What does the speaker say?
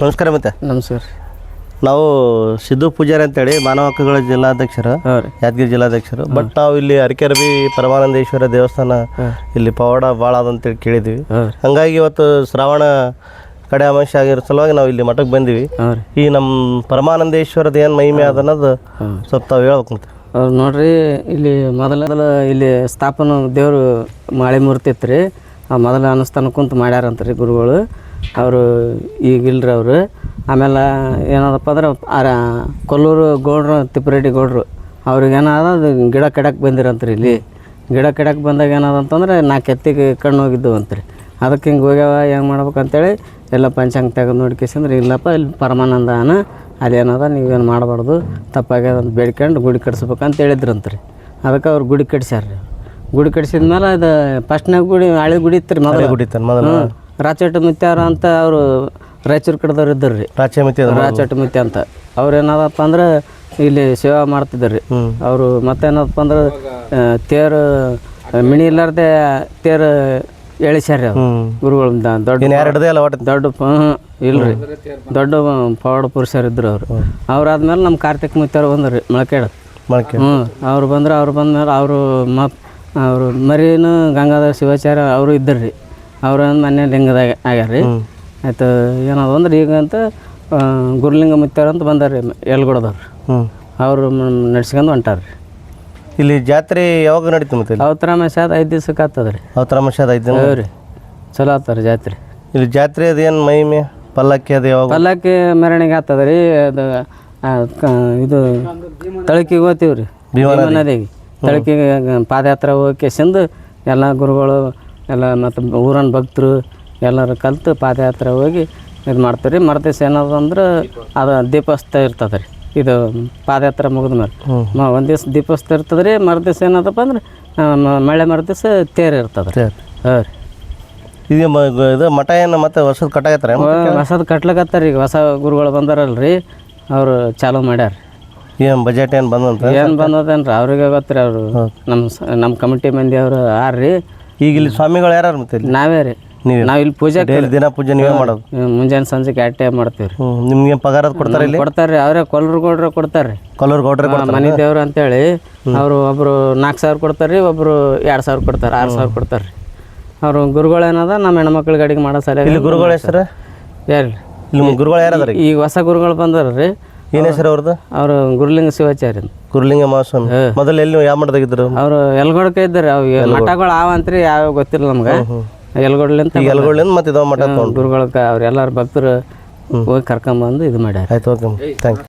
ನಮಸ್ಕಾರ ಮತ್ತೆ. ನಮಸ್ಕಾರ. ನಾವು ಸಿದ್ದು ಪೂಜಾರಿ ಅಂತೇಳಿ ಮಾನವ ಹಕ್ಕುಗಳ ಜಿಲ್ಲಾಧ್ಯಕ್ಷರು ಯಾದಗಿರಿ ಜಿಲ್ಲಾಧ್ಯಕ್ಷರು. ಬಟ್ ನಾವು ಇಲ್ಲಿ ಅರಕೆರಬಿ ಪರಮಾನಂದೇಶ್ವರ ದೇವಸ್ಥಾನ ಇಲ್ಲಿ ಪವಾಡ ಭಾಳ ಅದಂತೇಳಿ ಕೇಳಿದ್ವಿ. ಹಂಗಾಗಿ ಇವತ್ತು ಶ್ರಾವಣ ಕಡೆ ಅಮಾವಾಸ್ಯೆ ಆಗಿರೋ ಸಲುವಾಗಿ ನಾವು ಇಲ್ಲಿ ಮಠಕ್ಕೆ ಬಂದೀವಿ. ಈ ನಮ್ಮ ಪರಮಾನಂದೇಶ್ವರದ ಏನು ಮಹಿಮೆ ಅದ ಅನ್ನೋದು ಸ್ವಲ್ಪ ತಾವು ಹೇಳ್ಬೇಕು ನೋಡ್ರಿ ಇಲ್ಲಿ ಮೊದಲ ಮೊದಲ ಇಲ್ಲಿ ಸ್ಥಾಪನ ದೇವರು ಮಾಳೆ ಮೂರ್ತಿ ಇತ್ತು ರೀ. ಆ ಮೊದಲ ಅನುಷ್ಠಾನ ಕುಂತು ಮಾಡ್ಯಾರಂತ ರೀ ಗುರುಗಳು. ಅವರು ಈಗಿಲ್ರಿ ಅವರು. ಆಮೇಲೆ ಏನದಪ್ಪ ಅಂದ್ರೆ ಆರ ಕೊಲ್ಲೂರು ಗೌಡ್ರು ತಿಪ್ಪರೆಡ್ಡಿ ಗೌಡ್ರು ಅವ್ರಿಗೆ ಏನಾದ ಅದು ಗಿಡ ಕೆಡಕ್ಕೆ ಬಂದಿರಂತ್ರಿ ಇಲ್ಲಿ. ಗಿಡ ಕೆಡಕ್ಕೆ ಬಂದಾಗ ಏನದ ಅಂತಂದ್ರೆ ನಾಲ್ಕು ಎತ್ತಿಗೆ ಕಣ್ಣು ಹೋಗಿದ್ದವು ಅಂತ್ರಿ. ಅದಕ್ಕೆ ಹಿಂಗೆ ಹೋಗ್ಯಾವ ಹೆಂಗೆ ಮಾಡ್ಬೇಕು ಅಂತೇಳಿ ಎಲ್ಲ ಪಂಚಾಂಗ ತೆಗೆದು ನೋಡ್ಕೇಸಂದ್ರೆ ಇಲ್ಲಪ್ಪ ಇಲ್ಲಿ ಪರಮಾನಂದನ ಅದೇನದ ನೀವೇನು ಮಾಡಬಾರ್ದು ತಪ್ಪಾಗ್ಯದ ಅಂತ ಬೇಡ್ಕೊಂಡು ಗುಡಿ ಕಟ್ಸ್ಬೇಕಂತ ಹೇಳಿದ್ರಂತ್ರಿ. ಅದಕ್ಕೆ ಅವ್ರು ಗುಡಿ ಕಟ್ಸ್ಯಾರ ಗುಡಿ ಕಟ್ಸಿದ ಮೇಲೆ ಅದು ಫಸ್ಟ್ನಾಗ ಗುಡಿ ಹಳೆ ಗುಡಿ ಇತ್ತು ರೀ ಮೊದಲು ಗುಡಿತಾನೆ ಮೊದಲು. ಹ್ಞೂ ರಾಚೋಟ ಮಿತ್ಯಾರ ಅಂತ ಅವರು ರಾಯಚೂರು ಕಡೆದವ್ರು ಇದ್ದರು ರೀ ರಾಚೆ ಮಿತಿ ಮಿತ್ಯ ಅಂತ. ಅವ್ರು ಏನದಪ್ಪ ಅಂದ್ರೆ ಇಲ್ಲಿ ಸೇವಾ ಮಾಡ್ತಿದ್ರು ರೀ. ಅವರು ಮತ್ತೇನಪ್ಪ ಅಂದ್ರೆ ತೇರು ಮಿಣಿ ಇಲ್ಲಾರ್ದೆ ತೇರು ಎಳಿಸ್ಯಾರ ಗುರುಗಳಿಂದ. ದೊಡ್ಡ ದೊಡ್ಡ ಇಲ್ರಿ. ದೊಡ್ಡ ಪವಾಡ ಪುರುಷರು ಇದ್ರು ಅವರು. ಅವ್ರಾದ್ಮೇಲೆ ನಮ್ಮ ಕಾರ್ತಿಕ್ ಮುತ್ಯಾರು ಬಂದ್ರಿ ಮೊಳಕೆಡ. ಮೊಳಕೆ ಹ್ಞೂ ಅವ್ರು ಬಂದ್ರೆ ಅವ್ರು ಬಂದ್ಮೇಲೆ ಅವರು ಮ ಅವರು ಮರಿನು ಗಂಗಾಧರ ಶಿವಾಚಾರ್ಯ ಅವರು ಇದ್ದರು ರೀ ಅವ್ರ ಮನೆ ಲಿಂಗದಾಗ ಆಗ್ಯಾರ ರೀ. ಆಯ್ತು ಏನದು ಅಂದ್ರೆ ಈಗ ಅಂತ ಗುರುಲಿಂಗ ಮುತ್ತಾರ ಅಂತ ಬಂದಾರ ರೀ ಎಲ್ಗೊಡದವ್ರು ಅವರು ನಡ್ಸ್ಕೊಂಡು ಹೊಂಟಾರ ರೀ. ಇಲ್ಲಿ ಜಾತ್ರೆ ಯಾವಾಗ ನಡೀತು ಮತ್ತೆ ಇಲ್ಲಿ? ಅವತರ ಮಸಾದ ಐದು ದಿವ್ಸಕ್ಕೆ ಆಗ್ತದೆ ರೀ. ಅವತರ ಮಶಾದ ಐದು ದಿನ? ರೀ. ಚಲೋ ಆಗ್ತಾರೆ ಜಾತ್ರೆ. ಇಲ್ಲಿ ಜಾತ್ರೆ ಅದೇನು ಮಹಿಮೆ ಪಲ್ಲಕ್ಕಿ ಅದು ಯಾವಾಗ? ಪಲ್ಲಕ್ಕಿ ಮೆರವಣಿಗೆ ಆಗ್ತದೆ ರೀ ಅದು ಇದು ತಳಕಿಗೆ ಹೋಗ್ತೀವಿ ರೀ ಭೀಮಾ ನದಿಗೆ. ತಳಕಿಗೆ ಪಾದಯಾತ್ರೆ ಹೋಗಿ ಸಿಂದು ಎಲ್ಲ ಗುರುಗಳು ಎಲ್ಲ ಮತ್ತು ಊರನ್ನ ಭಕ್ತರು ಎಲ್ಲರೂ ಕಲ್ತು ಪಾದಯಾತ್ರೆ ಹೋಗಿ ಇದು ಮಾಡ್ತೀವಿ ರೀ. ಮರುದಿವ್ಸ ಏನದ ಅಂದ್ರೆ ಅದು ದೀಪಸ್ಥ ಇರ್ತದೆ ರೀ ಇದು ಪಾದಯಾತ್ರೆ ಮುಗಿದ ಮೇಲೆ. ಒಂದು ದಿವ್ಸ ದೀಪಸ್ಥ ಇರ್ತದೆ ರೀ. ಮರುದಿವ್ಸ ಏನದಪ್ಪ ಅಂದ್ರೆ ಮಳೆ ಮರು ಮಳೆ ಮರ್ದಿವ್ಸ ತೇರು ಇರ್ತದೆ ರೀ. ಹಾಂ ರೀ. ಇದು ಮ- ಇದು ಮಠ ಏನು ಮತ್ತೆ ವರ್ಷದ ಕಟ್ಟಾಗತ್ತಾರೆ ಹೊಸದು ಕಟ್ಲಕತ್ತಾರ ಈಗ. ಹೊಸ ಗುರುಗಳು ಬಂದಾರಲ್ರಿ. ಅವರು ಚಾಲು ಮಾಡ್ಯಾರ. ಏನು ಬಜೆಟ್ ಏನು ಬಂದಂತ ಏನು ಬಂದದೇನ್ರಿ? ಅವ್ರಿಗೆ ಗೊತ್ತ್ರಿ ಅವರು. ನಮ್ಮ ನಮ್ಮ ಕಮಿಟಿ ಮಂದಿ ಅವರು ಆರ್ರಿ. ಈಗ ಇಲ್ಲಿ ಸ್ವಾಮಿಗಳು ಯಾರು ಮತ್ತೆ ಇಲ್ಲಿ? ನಾವೇ ರೀ. ನೀವೇ? ನಾವು ಇಲ್ಲಿ ಪೂಜೆ ಡೈಲಿ ದಿನ ಪೂಜೆ ನೀವೇ ಮಾಡೋದು? ಮುಂಜಾನೆ ಸಂಜೆ ಎರಡು ಟೈಮ್ ಮಾಡ್ತೀವಿ ರೀ ನಿಮ್ಗೆ ಪಗಾರ ಕೊಡ್ತಾರೆ ಇಲ್ಲಿ? ಕೊಡ್ತಾರೆ ರೀ ಅವರೇ ಕೊಲ್ಲರು ಕೊಡ್ರೆ ಕೊಡ್ತಾರೆ ರೀ ಕೊಲ್ಲೂರು ಗೌಡ್ರೆ ಕೊಡ್ತಾರೆ? ಮನೆ ದೇವ್ರು ಅಂತೇಳಿ ಅವರು ಒಬ್ಬರು ನಾಲ್ಕು ಸಾವಿರ ಕೊಡ್ತಾರೆ ರೀ ಒಬ್ಬರು ಎರಡು ಸಾವಿರ ಕೊಡ್ತಾರೆ ಆರು ಸಾವಿರ ಕೊಡ್ತಾರೆ ರೀ ಅವರು ಗುರುಗಳು ಏನದ ನಮ್ಮ ಹೆಣ್ಮಕ್ಳಿಗೆ ಅಡಿಗೆ ಮಾಡೋ ಸಲ ಇಲ್ಲಿ ಗುರುಗಳ ಹೆಸರು? ಯಾರು ಇಲ್ಲಿ ಗುರುಗಳು ಯಾರದಾರ ಈಗ? ಹೊಸ ಗುರುಗಳು ಬಂದಾರ ರೀ ಏನು ಹೆಸರು ಅವ್ರದ್ದು ಅವರು ಗುರುಲಿಂಗ ಶಿವಾಚಾರ್ಯ ಗುರುಲಿಂಗ ಮಹಾಸ್ವಾಮಿ ಮೊದಲು ಎಲ್ಲಿ ಯಾವ ಮಠದಾಗಿದ್ರು ಅವರು ಎಲ್ಗೊಡ್ಕ ಇದ್ದಾರೆ. ಅವು ಮಠಗಳು ಆವಂತ್ರಿ ಯಾವ ಗೊತ್ತಿಲ್ಲ ನಮ್ಗೆ. ಎಲ್ಗೊಡ್ಲಿಂತ ಎಲ್ಗೊಡ್ಲಿಂದ ಮತ್ತೆ ಇದಾವ ಮಠ ಗುರುಗಳಕ್ಕೆ ಗುರುಗಳ ಅವ್ರು ಎಲ್ಲಾರು ಭಕ್ತರು ಹೋಗಿ ಕರ್ಕೊಂಬಂದು ಇದು ಮಾಡ್ಯಾರ. ಆಯ್ತು ಓಕೆ ಥ್ಯಾಂಕ್ ಯು